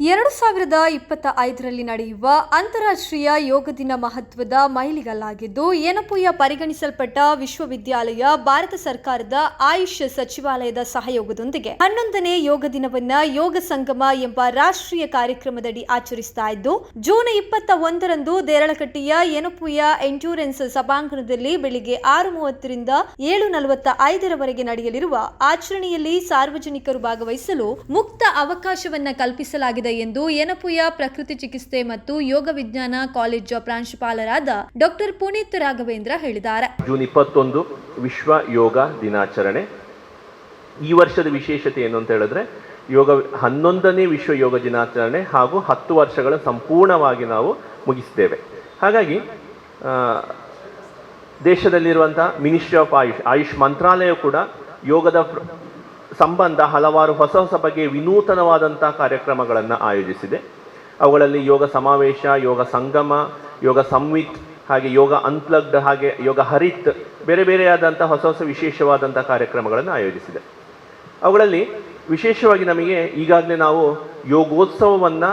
ಎರಡು ಸಾವಿರದ ಇಪ್ಪತ್ತ ಐದರಲ್ಲಿ ನಡೆಯುವ ಅಂತಾರಾಷ್ಟ್ರೀಯ ಯೋಗ ದಿನ ಮಹತ್ವದ ಮೈಲಿಗಲ್ಲಾಗಿದ್ದು ಏನಪುಯ ಪರಿಗಣಿಸಲ್ಪಟ್ಟ ವಿಶ್ವವಿದ್ಯಾಲಯ ಭಾರತ ಸರ್ಕಾರದ ಆಯುಷ್ ಸಚಿವಾಲಯದ ಸಹಯೋಗದೊಂದಿಗೆ ಹನ್ನೊಂದನೇ ಯೋಗ ದಿನವನ್ನ ಯೋಗ ಸಂಗಮ ಎಂಬ ರಾಷ್ಟ್ರೀಯ ಕಾರ್ಯಕ್ರಮದಡಿ ಆಚರಿಸ್ತಾ ಇದ್ದು, ಜೂನ್ ಇಪ್ಪತ್ತ ಒಂದರಂದು ದೇರಳಕಟ್ಟೆಯ ಏನಪುಯ ಎಂಟ್ಯೂರೆನ್ಸ್ ಸಭಾಂಗಣದಲ್ಲಿ ಬೆಳಿಗ್ಗೆ ಆರು ಮೂವತ್ತರಿಂದ ಏಳು ನಲವತ್ತ ಐದರವರೆಗೆ ನಡೆಯಲಿರುವ ಆಚರಣೆಯಲ್ಲಿ ಸಾರ್ವಜನಿಕರು ಭಾಗವಹಿಸಲು ಮುಕ್ತ ಅವಕಾಶವನ್ನ ಕಲ್ಪಿಸಲಾಗಿದೆ ಎಂದು ಏನಪುಯ ಪ್ರಕೃತಿ ಚಿಕಿತ್ಸೆ ಮತ್ತು ಯೋಗ ವಿಜ್ಞಾನ ಕಾಲೇಜು ಪ್ರಾಂಶುಪಾಲರಾದ ಡಾಕ್ಟರ್ ಪುನೀತ್ ರಾಘವೇಂದ್ರ ಹೇಳಿದ್ದಾರೆ. ಜೂನ್ ಇಪ್ಪತ್ತೊಂದು ವಿಶ್ವ ಯೋಗ ದಿನಾಚರಣೆ. ಈ ವರ್ಷದ ವಿಶೇಷತೆ ಏನು ಅಂತ ಹೇಳಿದ್ರೆ, ಯೋಗ ಹನ್ನೊಂದನೇ ವಿಶ್ವ ಯೋಗ ದಿನಾಚರಣೆ ಹಾಗೂ ಹತ್ತು ವರ್ಷಗಳ ಸಂಪೂರ್ಣವಾಗಿ ನಾವು ಮುಗಿಸಿದ್ದೇವೆ ಹಾಗಾಗಿ ದೇಶದಲ್ಲಿರುವಂಥ ಮಿನಿಸ್ಟ್ರಿ ಆಫ್ ಆಯುಷ್ ಆಯುಷ್ ಮಂತ್ರಾಲಯ ಕೂಡ ಯೋಗದ ಸಂಬಂಧ ಹಲವಾರು ಹೊಸ ಹೊಸ ಬಗೆಯ ವಿನೂತನವಾದಂಥ ಕಾರ್ಯಕ್ರಮಗಳನ್ನು ಆಯೋಜಿಸಿದೆ. ಅವುಗಳಲ್ಲಿ ಯೋಗ ಸಮಾವೇಶ, ಯೋಗ ಸಂಗಮ, ಯೋಗ ಸಂವಿತ್, ಹಾಗೆ ಯೋಗ ಅನ್ಪ್ಲಗ್ಡ್, ಹಾಗೆ ಯೋಗ ಹರಿತ್, ಬೇರೆ ಬೇರೆಯಾದಂಥ ಹೊಸ ಹೊಸ ವಿಶೇಷವಾದಂಥ ಕಾರ್ಯಕ್ರಮಗಳನ್ನು ಆಯೋಜಿಸಿದೆ. ಅವುಗಳಲ್ಲಿ ವಿಶೇಷವಾಗಿ ನಮಗೆ ಈಗಾಗಲೇ ನಾವು ಯೋಗೋತ್ಸವವನ್ನು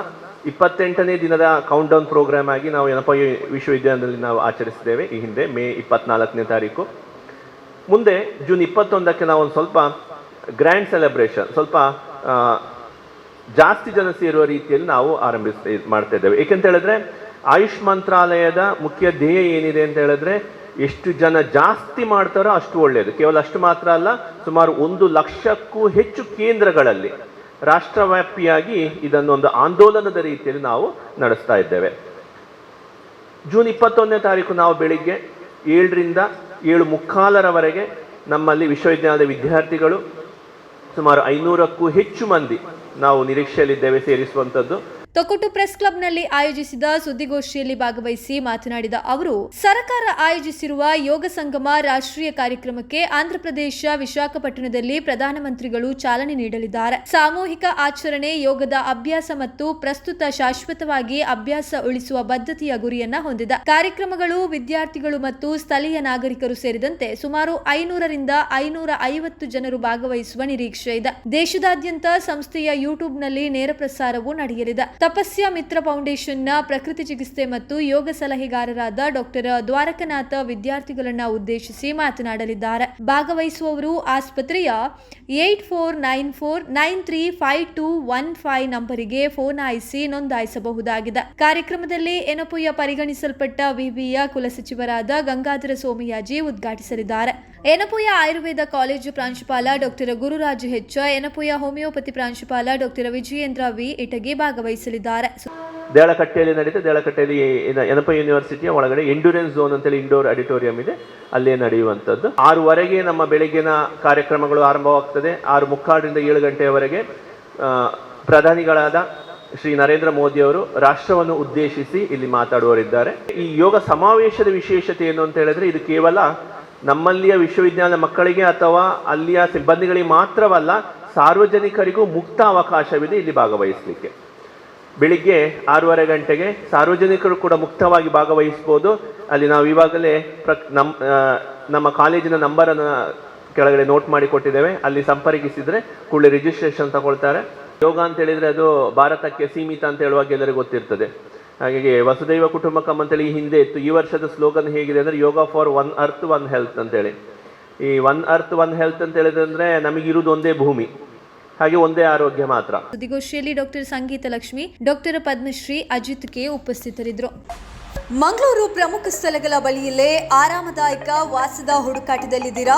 ಇಪ್ಪತ್ತೆಂಟನೇ ದಿನದ ಕೌಂಟ್ ಡೌನ್ ಪ್ರೋಗ್ರಾಮ್ ಆಗಿ ನಾವು ಏನಪ್ಪ ವಿಶ್ವವಿದ್ಯಾಲಯದಲ್ಲಿ ನಾವು ಆಚರಿಸಿದ್ದೇವೆ. ಈ ಹಿಂದೆ ಮೇ ಇಪ್ಪತ್ನಾಲ್ಕನೇ ತಾರೀಕು. ಮುಂದೆ ಜೂನ್ ಇಪ್ಪತ್ತೊಂದಕ್ಕೆ ನಾವು ಒಂದು ಸ್ವಲ್ಪ ಗ್ರ್ಯಾಂಡ್ ಸೆಲೆಬ್ರೇಷನ್ ಸ್ವಲ್ಪ ಜಾಸ್ತಿ ಜನ ಸೇರುವ ರೀತಿಯಲ್ಲಿ ನಾವು ಆರಂಭಿಸ್ ಮಾಡ್ತಾ ಇದ್ದೇವೆ. ಏಕೆಂತ ಹೇಳಿದ್ರೆ, ಆಯುಷ್ ಮಂತ್ರಾಲಯದ ಮುಖ್ಯ ಧ್ಯೇಯ ಏನಿದೆ ಅಂತ ಹೇಳಿದ್ರೆ, ಎಷ್ಟು ಜನ ಜಾಸ್ತಿ ಮಾಡ್ತಾರೋ ಅಷ್ಟು ಒಳ್ಳೆಯದು ಕೇವಲ ಅಷ್ಟು ಮಾತ್ರ ಅಲ್ಲ, ಸುಮಾರು ಒಂದು ಲಕ್ಷಕ್ಕೂ ಹೆಚ್ಚು ಕೇಂದ್ರಗಳಲ್ಲಿ ರಾಷ್ಟ್ರವ್ಯಾಪಿಯಾಗಿ ಇದನ್ನೊಂದು ಆಂದೋಲನದ ರೀತಿಯಲ್ಲಿ ನಾವು ನಡೆಸ್ತಾ ಇದ್ದೇವೆ. ಜೂನ್ ಇಪ್ಪತ್ತೊಂದನೇ ತಾರೀಕು ನಾವು ಬೆಳಿಗ್ಗೆ ಏಳರಿಂದ ಏಳು ಮುಕ್ಕಾಲರವರೆಗೆ ನಮ್ಮಲ್ಲಿ ವಿಶ್ವವಿದ್ಯಾಲಯದ ವಿದ್ಯಾರ್ಥಿಗಳು ಸುಮಾರು ಐನೂರಕ್ಕೂ ಹೆಚ್ಚು ಮಂದಿ ನಾವು ನಿರೀಕ್ಷೆಯಲ್ಲಿದ್ದೇವೆ ಸೇರಿಸುವಂಥದ್ದು. ತೊಕ್ಕೊಟ್ಟು ಪ್ರೆಸ್ ಕ್ಲಬ್ನಲ್ಲಿ ಆಯೋಜಿಸಿದ ಸುದ್ದಿಗೋಷ್ಠಿಯಲ್ಲಿ ಭಾಗವಹಿಸಿ ಮಾತನಾಡಿದ ಅವರು, ಸರ್ಕಾರ ಆಯೋಜಿಸಿರುವ ಯೋಗ ಸಂಗಮ ರಾಷ್ಟ್ರೀಯ ಕಾರ್ಯಕ್ರಮಕ್ಕೆ ಆಂಧ್ರಪ್ರದೇಶ ವಿಶಾಖಪಟ್ಟಣದಲ್ಲಿ ಪ್ರಧಾನಮಂತ್ರಿಗಳು ಚಾಲನೆ ನೀಡಲಿದ್ದಾರೆ. ಸಾಮೂಹಿಕ ಆಚರಣೆ, ಯೋಗದ ಅಭ್ಯಾಸ ಮತ್ತು ಪ್ರಸ್ತುತ ಶಾಶ್ವತವಾಗಿ ಅಭ್ಯಾಸ ಉಳಿಸುವ ಬದ್ಧತೆಯ ಗುರಿಯನ್ನ ಹೊಂದಿದೆ. ಕಾರ್ಯಕ್ರಮಗಳು ವಿದ್ಯಾರ್ಥಿಗಳು ಮತ್ತು ಸ್ಥಳೀಯ ನಾಗರಿಕರು ಸೇರಿದಂತೆ ಸುಮಾರು ಐನೂರರಿಂದ ಐನೂರ ಐವತ್ತು ಜನರು ಭಾಗವಹಿಸುವ ನಿರೀಕ್ಷೆ ಇದೆ. ದೇಶದಾದ್ಯಂತ ಸಂಸ್ಥೆಯ ಯೂಟ್ಯೂಬ್ನಲ್ಲಿ ನೇರ ಪ್ರಸಾರವೂ ನಡೆಯಲಿದೆ. ತಪಸ್ಯ ಮಿತ್ರ ಫೌಂಡೇಶನ್ನ ಪ್ರಕೃತಿ ಚಿಕಿತ್ಸೆ ಮತ್ತು ಯೋಗ ಸಲಹೆಗಾರರಾದ ಡಾಕ್ಟರ್ ದ್ವಾರಕನಾಥ ವಿದ್ಯಾರ್ಥಿಗಳನ್ನ ಉದ್ದೇಶಿಸಿ ಮಾತನಾಡಲಿದ್ದಾರೆ. ಭಾಗವಹಿಸುವವರು ಆಸ್ಪತ್ರೆಯ eight four nine four nine three five two one five ನಂಬರಿಗೆ ಫೋನ್ ಆಯಿಸಿ ನೋಂದಾಯಿಸಬಹುದಾಗಿದೆ. ಕಾರ್ಯಕ್ರಮದಲ್ಲಿ ಎನಪುಯ ಪರಿಗಣಿಸಲ್ಪಟ್ಟ ವಿವಿಯ ಕುಲಸಚಿವರಾದ ಗಂಗಾಧರ ಸೋಮಯಾಜಿ ಉದ್ಘಾಟಿಸಲಿದ್ದಾರೆ. ಎನಪುಯ ಆಯುರ್ವೇದ ಕಾಲೇಜು ಪ್ರಾಂಶುಪಾಲ ಡಾಕ್ಟರ್ ಗುರುರಾಜ್ ಹೆಚ್ಚ ಎನಪುಯ ಹೋಮಿಯೋಪತಿ ಪ್ರಾಂಶುಪಾಲ ಡಾಕ್ಟರ್ ವಿಜಯೇಂದ್ರ ವಿ ಇಟಗಿ ಭಾಗವಹಿಸಲಿದ್ದಾರೆ. ದೇಳಕಟ್ಟೆಯಲ್ಲಿ ನಡೆಯುತ್ತೆ ದೇಳಕಟ್ಟೆಯಲ್ಲಿ ಯನಪ ಯೂನಿವರ್ಸಿಟಿಯ ಒಳಗಡೆ ಎಂಡ್ಯೂರೆನ್ಸ್ ಝೋನ್ ಅಂತೇಳಿ ಇಂಡೋರ್ ಆಡಿಟೋರಿಯಂ ಇದೆ. ಅಲ್ಲೇ ನಡೆಯುವಂಥದ್ದು. ಆರೂವರೆಗೆ ನಮ್ಮ ಬೆಳಗ್ಗಿನ ಕಾರ್ಯಕ್ರಮಗಳು ಆರಂಭವಾಗ್ತದೆ. ಆರು ಮುಕ್ಕಾಲರಿಂದ ಏಳು ಗಂಟೆಯವರೆಗೆ ಪ್ರಧಾನಿಗಳಾದ ಶ್ರೀ ನರೇಂದ್ರ ಮೋದಿ ಅವರು ರಾಷ್ಟ್ರವನ್ನು ಉದ್ದೇಶಿಸಿ ಇಲ್ಲಿ ಮಾತಾಡುವರಿದ್ದಾರೆ ಈ ಯೋಗ ಸಮಾವೇಶದ ವಿಶೇಷತೆ ಏನು ಅಂತ ಹೇಳಿದ್ರೆ, ಇದು ಕೇವಲ ನಮ್ಮಲ್ಲಿಯ ವಿಶ್ವವಿದ್ಯಾಲಯ ಮಕ್ಕಳಿಗೆ ಅಥವಾ ಅಲ್ಲಿಯ ಸಿಬ್ಬಂದಿಗಳಿಗೆ ಮಾತ್ರವಲ್ಲ, ಸಾರ್ವಜನಿಕರಿಗೂ ಮುಕ್ತ ಅವಕಾಶವಿದೆ ಇಲ್ಲಿ ಭಾಗವಹಿಸಲಿಕ್ಕೆ. ಬೆಳಿಗ್ಗೆ ಆರೂವರೆ ಗಂಟೆಗೆ ಸಾರ್ವಜನಿಕರು ಕೂಡ ಮುಕ್ತವಾಗಿ ಭಾಗವಹಿಸ್ಬೋದು. ಅಲ್ಲಿ ನಾವು ಇವಾಗಲೇ ಪ್ರಕ್ ನಮ್ಮ ನಮ್ಮ ಕಾಲೇಜಿನ ನಂಬರನ್ನು ಕೆಳಗಡೆ ನೋಟ್ ಮಾಡಿ ಕೊಟ್ಟಿದ್ದೇವೆ. ಅಲ್ಲಿ ಸಂಪರ್ಕಿಸಿದರೆ ಕೂಡಲೇ ರಿಜಿಸ್ಟ್ರೇಷನ್ ತಗೊಳ್ತಾರೆ. ಯೋಗ ಅಂತ ಹೇಳಿದರೆ ಅದು ಭಾರತಕ್ಕೆ ಸೀಮಿತ ಅಂತ ಹೇಳುವಾಗ ಎಲ್ಲರಿಗೂ ಗೊತ್ತಿರ್ತದೆ. ಹಾಗಾಗಿ ವಸುದೈವ ಕುಟುಂಬಕಂ ಅಂತೇಳಿ ಈ ಹಿಂದೆ ಇತ್ತು. ಈ ವರ್ಷದ ಸ್ಲೋಗನ್ ಹೇಗಿದೆ ಅಂದ್ರೆ yoga for one earth one health ಅಂತೇಳಿ. ಈ ಒನ್ ಅರ್ತ್ ಒನ್ ಹೆಲ್ತ್ ಅಂತ ಹೇಳಿದ್ರೆ ನಮಗಿರುವುದು ಒಂದೇ ಭೂಮಿ ಹಾಗೆ ಒಂದೇ ಆರೋಗ್ಯ ಮಾತ್ರ. ಸುದ್ದಿಗೋಷ್ಠಿಯಲ್ಲಿ doctor Sangeetha Lakshmi doctor Padmashree Ajith K ಉಪಸ್ಥಿತರಿದ್ದರು. ಮಂಗಳೂರು ಪ್ರಮುಖ ಸ್ಥಳಗಳ ಬಳಿಯಲ್ಲೇ ಆರಾಮದಾಯಕ ವಾಸದ ಹುಡುಕಾಟದಲ್ಲಿದ್ದೀರಾ?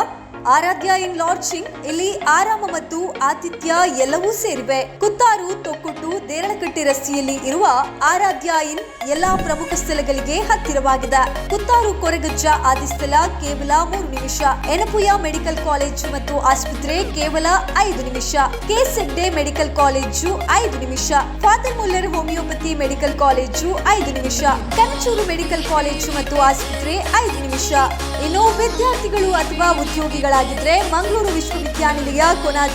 ಆರಾಧ್ಯ ಇನ್ ಲಾಡ್ಜಿಂಗ್ ಇಲ್ಲಿ ಆರಾಮ ಮತ್ತು ಆತಿಥ್ಯ ಎಲ್ಲವೂ ಸೇರಿವೆ. ಕುತ್ತಾರು, ತೊಕ್ಕೊಟ್ಟು ದೇರಳಕಟ್ಟೆ ರಸ್ತೆಯಲ್ಲಿ ಇರುವ ಆರಾಧ್ಯ ಇನ್ ಎಲ್ಲಾ ಪ್ರಮುಖ ಸ್ಥಳಗಳಿಗೆ ಹತ್ತಿರವಾಗಿದೆ. ಕುತ್ತಾರು, ಕೊರಗಜ್ಜ ಆದಿಸ್ಥಳ ಕೇವಲ ಮೂರು ನಿಮಿಷ. ಎನಪುಯ ಮೆಡಿಕಲ್ ಕಾಲೇಜು ಮತ್ತು ಆಸ್ಪತ್ರೆ ಕೇವಲ ಐದು ನಿಮಿಷ. ಕೆ ಸೆಡ್ಡೆ ಮೆಡಿಕಲ್ ಕಾಲೇಜು ಐದು ನಿಮಿಷ. Father Muller homeopathy medical college ಐದು ನಿಮಿಷ. ಕನಚೂರು ಮೆಡಿಕಲ್ ಕಾಲೇಜು ಮತ್ತು ಆಸ್ಪತ್ರೆ ಐದು ನಿಮಿಷ. ಇನ್ನು ವಿದ್ಯಾರ್ಥಿಗಳು ಅಥವಾ ಉದ್ಯೋಗಿಗಳಾಗಿದ್ರೆ ಮಂಗಳೂರು ವಿಶ್ವವಿದ್ಯಾನಿಲಯ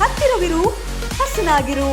ಹತ್ತಿರವಿರು ಹಸನಾಗಿರು.